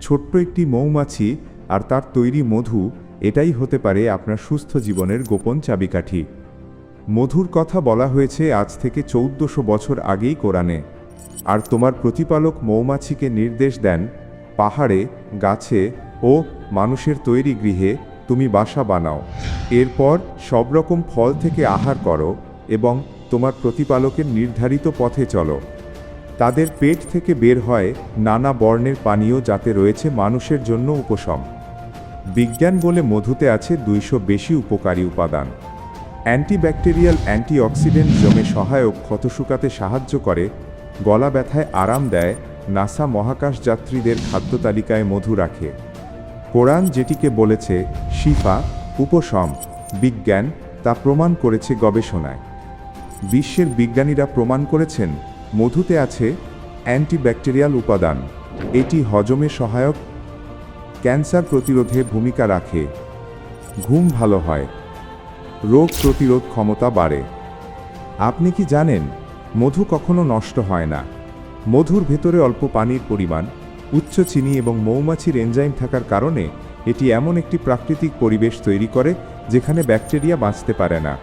ছোট্ট একটি মৌমাছি আর তার তৈরি মধু, এটাই হতে পারে আপনার সুস্থ জীবনের গোপন চাবিকাঠি। মধুর কথা বলা হয়েছে আজ থেকে চৌদ্দশো বছর আগেই কোরআনে। আর তোমার প্রতিপালক মৌমাছিকে নির্দেশ দেন, পাহাড়ে, গাছে ও মানুষের তৈরি গৃহে তুমি বাসা বানাও। এরপর সব রকম ফল থেকে আহার করো এবং তোমার প্রতিপালকের নির্ধারিত পথে চলো। তাদের পেট থেকে বের হয় নানা বর্ণের পানীয় যাতে রয়েছে মানুষের জন্য উপশম। বিজ্ঞান বলে মধুতে আছে দুইশো বেশি উপকারী উপাদান। অ্যান্টিব্যাকটেরিয়াল অ্যান্টিঅক্সিডেন্ট জমে সহায়ক ক্ষত শুকাতে সাহায্য করে, গলা ব্যথায় আরাম দেয়, নাসা মহাকাশ যাত্রীদের খাদ্য তালিকায় মধু রাখে। কোরআন যেটিকে বলেছে শিফা, উপশম, বিজ্ঞান, তা প্রমাণ করেছে গবেষণায়। বিশ্বের বিজ্ঞানীরা প্রমাণ করেছেন মধুতে আছে অ্যান্টিব্যাকটেরিয়াল উপাদান। এটি হজমে সহায়ক, ক্যান্সার প্রতিরোধে ভূমিকা রাখে। ঘুম ভালো হয়। রোগ প্রতিরোধ ক্ষমতা বাড়ে। আপনি কি জানেন, মধু কখনো নষ্ট হয় না। মধুর ভেতরে অল্প পানির পরিমাণ, উচ্চ চিনি এবং মৌমাছির এনজাইম থাকার কারণে এটি এমন একটি প্রাকৃতিক পরিবেশ তৈরি করে, যেখানে ব্যাকটেরিয়া বাঁচতে পারে না।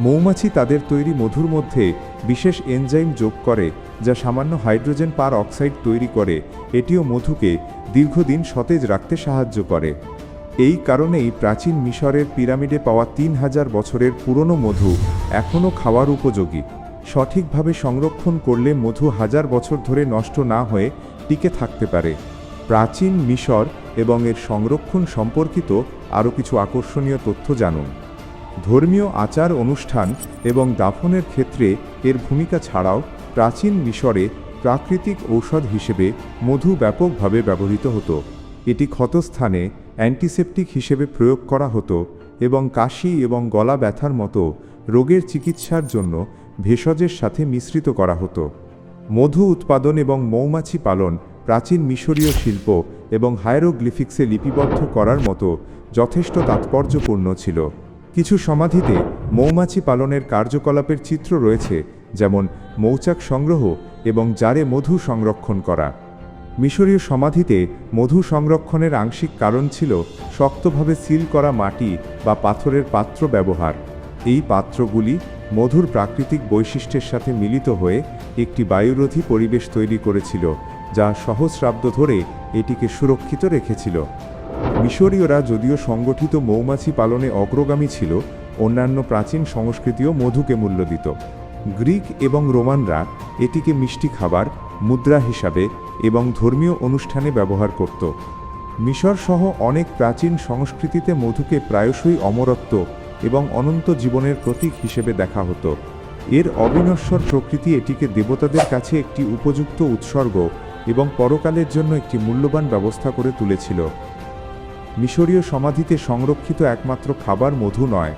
মৌমাছি তাদের তৈরি মধুর মধ্যে বিশেষ এনজাইম যোগ করে, যা সামান্য হাইড্রোজেন পার অক্সাইড তৈরি করে, এটিও মধুকে দীর্ঘদিন সতেজ রাখতে সাহায্য করে। এই কারণেই প্রাচীন মিশরের পিরামিডে পাওয়া তিন হাজার বছরের পুরনো মধু এখনও খাওয়ার উপযোগী। সঠিকভাবে সংরক্ষণ করলে মধু হাজার বছর ধরে নষ্ট না হয়ে টিকে থাকতে পারে। প্রাচীন মিশর এবং এর সংরক্ষণ সম্পর্কিত আরও কিছু আকর্ষণীয় তথ্য জানুন। ধর্মীয় আচার অনুষ্ঠান এবং দাফনের ক্ষেত্রে এর ভূমিকা ছাড়াও প্রাচীন মিশরে প্রাকৃতিক ঔষধ হিসেবে মধু ব্যাপকভাবে ব্যবহৃত হতো। এটি ক্ষতস্থানে অ্যান্টিসেপটিক হিসেবে প্রয়োগ করা হতো এবং কাশি এবং গলা ব্যথার মতো রোগের চিকিৎসার জন্য ভেষজের সাথে মিশ্রিত করা হতো। মধু উৎপাদন এবং মৌমাছি পালন প্রাচীন মিশরীয় শিল্প এবং হায়ারোগ্লিফিক্সে লিপিবদ্ধ করার মতো যথেষ্ট তাৎপর্যপূর্ণ ছিল। কিছু সমাধিতে মৌমাছি পালনের কার্যকলাপের চিত্র রয়েছে, যেমন মৌচাক সংগ্রহ এবং জারে মধু সংরক্ষণ করা। মিশরীয় সমাধিতে মধু সংরক্ষণের আংশিক কারণ ছিল শক্তভাবে সিল করা মাটি বা পাথরের পাত্র ব্যবহার। এই পাত্রগুলি মধুর প্রাকৃতিক বৈশিষ্ট্যের সাথে মিলিত হয়ে একটি বায়ুরোধী পরিবেশ তৈরি করেছিল, যা সহস্রাব্দ ধরে এটিকে সুরক্ষিত রেখেছিল। মিশরীয়রা যদিও সংগঠিত মৌমাছি পালনে অগ্রগামী ছিল, অন্যান্য প্রাচীন সংস্কৃতিও মধুকে মূল্য দিত। গ্রিক এবং রোমানরা এটিকে মিষ্টি খাবার, মুদ্রা হিসাবে এবং ধর্মীয় অনুষ্ঠানে ব্যবহার করত। মিশর সহ অনেক প্রাচীন সংস্কৃতিতে মধুকে প্রায়শই অমরত্ব এবং অনন্ত জীবনের প্রতীক হিসেবে দেখা হতো। এর অবিনশ্বর প্রকৃতি এটিকে দেবতাদের কাছে একটি উপযুক্ত উৎসর্গ এবং পরকালের জন্য একটি মূল্যবান ব্যবস্থা করে তুলেছিল। মিশরীয় সমাধিতে সংরক্ষিত একমাত্র খাবার মধু নয়।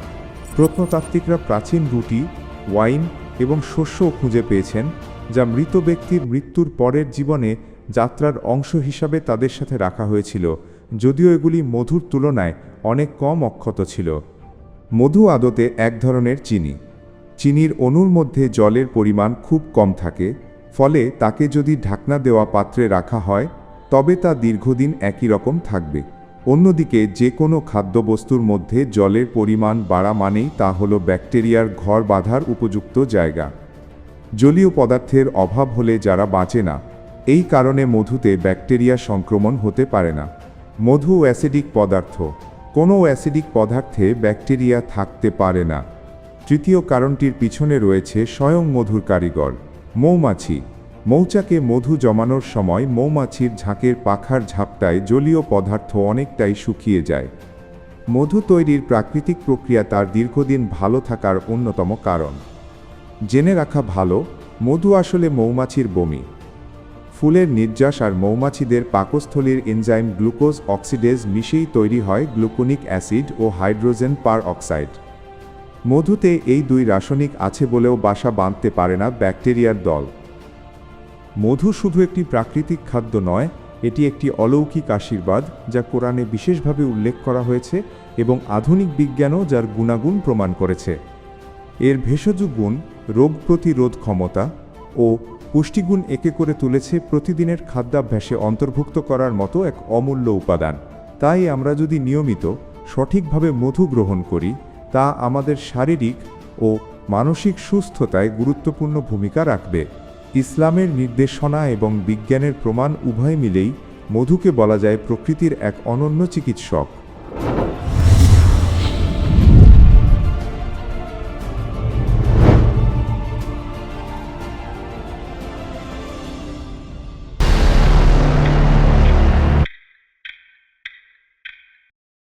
প্রত্নতাত্ত্বিকরা প্রাচীন রুটি, ওয়াইন এবং শস্যও খুঁজে পেয়েছেন, যা মৃত ব্যক্তির মৃত্যুর পরের জীবনে যাত্রার অংশ হিসাবে তাদের সাথে রাখা হয়েছিল, যদিও এগুলি মধুর তুলনায় অনেক কম অক্ষত ছিল। মধু আদতে এক ধরনের চিনি। চিনির অণুর মধ্যে জলের পরিমাণ খুব কম থাকে, ফলে তাকে যদি ঢাকনা দেওয়া পাত্রে রাখা হয়, তবে তা দীর্ঘদিন একই রকম থাকবে। অন্যদিকে, যে কোনো খাদ্যবস্তুর মধ্যে জলের পরিমাণ বাড়া মানেই তা হল ব্যাকটেরিয়ার ঘর বাঁধার উপযুক্ত জায়গা। জলীয় পদার্থের অভাব হলে যারা বাঁচে না, এই কারণে মধুতে ব্যাকটেরিয়া সংক্রমণ হতে পারে না। মধু অ্যাসিডিক পদার্থ। কোনো অ্যাসিডিক পদার্থে ব্যাকটেরিয়া থাকতে পারে না। তৃতীয় কারণটির পিছনে রয়েছে স্বয়ং মধুর কারিগর, মৌমাছি। মৌচাকে মধু জমানোর সময় মৌমাছির ঝাঁকের পাখার ঝাপটায় জলীয় পদার্থ অনেকটাই শুকিয়ে যায়। মধু তৈরির প্রাকৃতিক প্রক্রিয়া তার দীর্ঘদিন ভালো থাকার অন্যতম কারণ। জেনে রাখা ভালো, মধু আসলে মৌমাছির বমি। ফুলের নির্যাস আর মৌমাছিদের পাকস্থলীর এনজাইম গ্লুকোজ অক্সিডেজ মিশেই তৈরি হয় গ্লুকোনিক অ্যাসিড ও হাইড্রোজেন পার অক্সাইড মধুতে এই দুই রাসায়নিক আছে বলেও বাসা বাঁধতে পারে না ব্যাকটেরিয়ার দল। মধু শুধু একটি প্রাকৃতিক খাদ্য নয়, এটি একটি অলৌকিক আশীর্বাদ যা কোরআনে বিশেষভাবে উল্লেখ করা হয়েছে এবং আধুনিক বিজ্ঞানও যার গুণাগুণ প্রমাণ করেছে। এর ভেষজ গুণ রোগ প্রতিরোধ ক্ষমতা ও পুষ্টিগুণ একে করে তুলেছে প্রতিদিনের খাদ্যাভ্যাসে অন্তর্ভুক্ত করার মতো এক অমূল্য উপাদান। তাই আমরা যদি নিয়মিত সঠিকভাবে মধু গ্রহণ করি, তা আমাদের শারীরিক ও মানসিক সুস্থতায় গুরুত্বপূর্ণ ভূমিকা রাখবে। ইসলামের নির্দেশনা এবং বিজ্ঞানের প্রমাণ উভয় মিলেই মধুকে বলা যায় প্রকৃতির এক অনন্য চিকিৎসক।